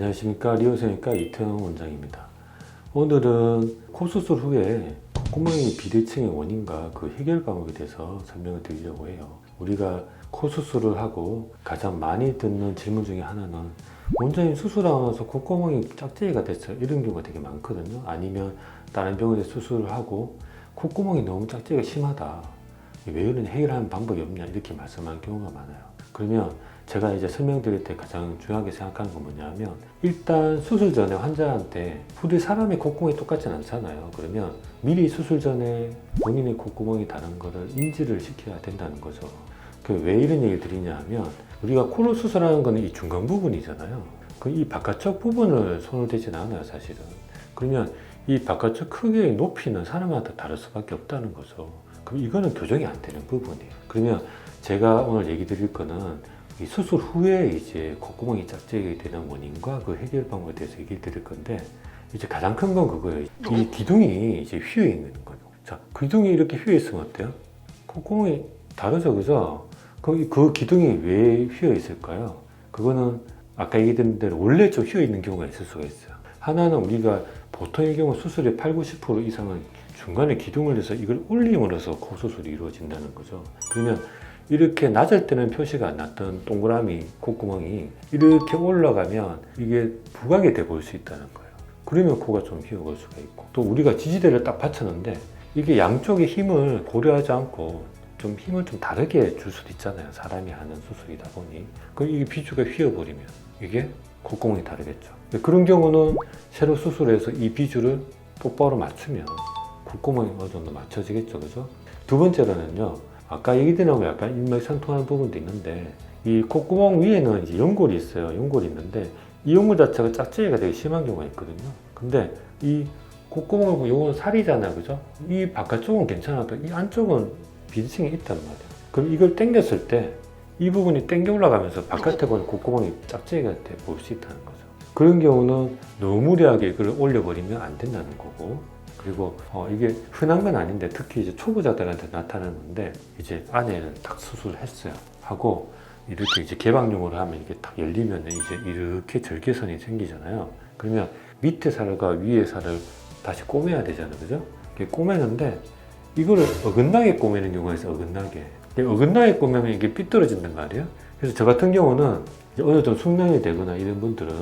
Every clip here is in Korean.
안녕하십니까 리오세니까 이태영 원장입니다. 오늘은 코 수술 후에 콧구멍의 비대칭의 원인과 그 해결 방법에 대해서 설명을 드리려고 해요. 우리가 코 수술을 하고 가장 많이 듣는 질문 중에 하나는 원장님 수술하고 나서 콧구멍이 짝짝이가 됐어요. 이런 경우가 되게 많거든요. 아니면 다른 병원에 수술을 하고 콧구멍이 너무 짝짝이가 심하다. 왜 이런 해결하는 방법이 없냐 이렇게 말씀하는 경우가 많아요. 그러면 제가 이제 설명드릴 때 가장 중요하게 생각하는 건 뭐냐면 일단 수술 전에 환자한테 우리 사람의 콧구멍이 똑같진 않잖아요. 그러면 미리 수술 전에 본인의 콧구멍이 다른 거를 인지를 시켜야 된다는 거죠. 그 왜 이런 얘기를 드리냐 하면 우리가 코를 수술하는 거는 이 중간 부분이잖아요. 그 이 바깥쪽 부분을 손을 대진 않아요, 사실은. 그러면 이 바깥쪽 크기의 높이는 사람마다 다를 수밖에 없다는 거죠. 그럼 이거는 교정이 안 되는 부분이에요. 그러면 제가 오늘 얘기 드릴 거는 이 수술 후에 이제 콧구멍이 짝짝이 되는 원인과 그 해결 방법에 대해서 얘기 드릴 건데 이제 가장 큰 건 그거예요. 이 기둥이 이제 휘어 있는 거예요. 자, 기둥이 이렇게 휘어 있으면 어때요? 콧구멍이 다르죠, 그죠? 그, 그 기둥이 왜 휘어 있을까요? 그거는 아까 얘기 드린 대로 원래 좀 휘어 있는 경우가 있을 수가 있어요. 하나는 우리가 보통의 경우 수술의 8, 90% 이상은 중간에 기둥을 내서 이걸 올림으로써 코 수술이 이루어진다는 거죠. 그러면 이렇게 낮을 때는 표시가 안 났던 동그라미 콧구멍이 이렇게 올라가면 이게 부각이 돼볼수 있다는 거예요. 그러면 코가 좀 휘어올 수가 있고 또 우리가 지지대를 딱 받쳤는데 이게 양쪽의 힘을 고려하지 않고 좀 힘을 좀 다르게 줄 수도 있잖아요. 사람이 하는 수술이다 보니. 그럼 이게 비주가 휘어버리면 이게 콧구멍이 다르겠죠. 그런 경우는 새로 수술해서 이 비주를 똑바로 맞추면 콧구멍이 어느 정도 맞춰지겠죠. 그죠? 두 번째로는요. 아까 얘기 드린 거하고 약간 일맥상통하는 부분도 있는데 이 콧구멍 위에는 이제 연골이 있어요. 연골이 있는데 이 연골 자체가 짝짝이가 되게 심한 경우가 있거든요. 근데 이 콧구멍하고 요건 살이잖아요. 그죠? 이 바깥쪽은 괜찮아도 이 안쪽은 비대칭이 있단 말이에요. 그럼 이걸 당겼을 때 이 부분이 당겨 올라가면서 바깥에 보는 콧구멍이 돼볼수 있다는 거죠. 그런 경우는 너무 무리하게 이걸 올려버리면 안 된다는 거고 그리고 어, 이게 흔한 건 아닌데 특히 이제 초보자들한테 나타나는 건데 이제 안에는 딱 수술했어요. 하고 이렇게 이제 개방용으로 하면 이게 딱 열리면 이제 이렇게 절개선이 생기잖아요. 그러면 밑에 살과 위에 살을 다시 꼬매야 되잖아요. 그죠? 꼬매는데 이거를 어긋나게 꼬매는 경우가 있어요. 어긋나게 어긋나게 꼬매면 이게 삐뚤어진단 말이에요 그래서 저 같은 경우는 어느 정도 숙련이 되거나 이런 분들은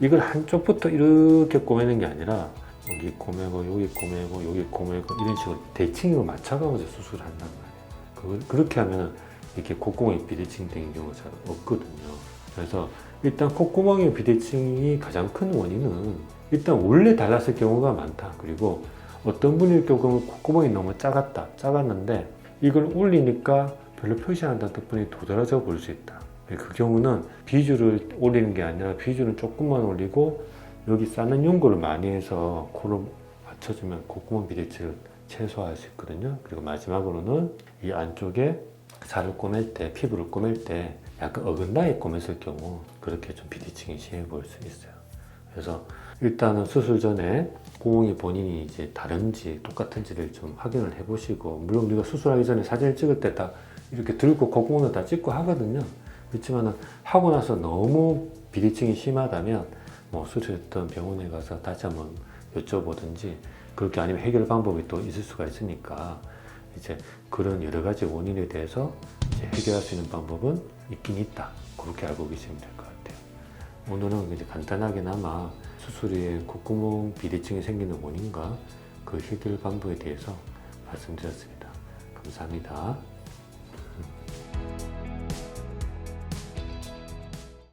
이걸 한쪽부터 이렇게 꼬매는 게 아니라 여기 꼬매고 여기 꼬매고 여기 꼬매고 이런 식으로 대칭으로 맞춰가면서 수술을 한단 말이에요. 그, 그렇게 하면 이렇게 콧구멍이 비대칭 되는 경우가 잘 없거든요. 그래서 일단 콧구멍의 비대칭이 가장 큰 원인은 일단 원래 달랐을 경우가 많다. 그리고 어떤 분일 경우는 콧구멍이 너무 작았다. 작았는데 이걸 올리니까 별로 표시 안 덕분에 도드라져 볼수 있다. 그 경우는 비주를 올리는 게 아니라 비주는 조금만 올리고 여기 쌓는 연고를 많이 해서 코를 맞춰주면 콧구멍 비대칭을 최소화할 수 있거든요. 그리고 마지막으로는 이 안쪽에 살을 꼬맬 때, 피부를 꼬맬 때 약간 어긋나게 꼬맸을 경우 그렇게 좀 비대칭이 심해 보일 수 있어요. 그래서 일단은 수술 전에 구멍이 본인이 이제 다른지 똑같은지를 좀 확인을 해보시고 물론 우리가 수술하기 전에 사진을 찍을 때 다 이렇게 들고 콧구멍을 다 찍고 하거든요. 그렇지만은 하고 나서 너무 비대칭이 심하다면 뭐 수술했던 병원에 가서 다시 한번 여쭤보든지 그렇게 아니면 해결 방법이 또 있을 수가 있으니까 이제 그런 여러 가지 원인에 대해서 해결할 수 있는 방법은 있긴 있다. 그렇게 알고 계시면 될 것 같아요. 오늘은 이제 간단하게나마 수술에 콧구멍 비대칭이 생기는 원인과 그 해결 방법에 대해서 말씀드렸습니다. 감사합니다.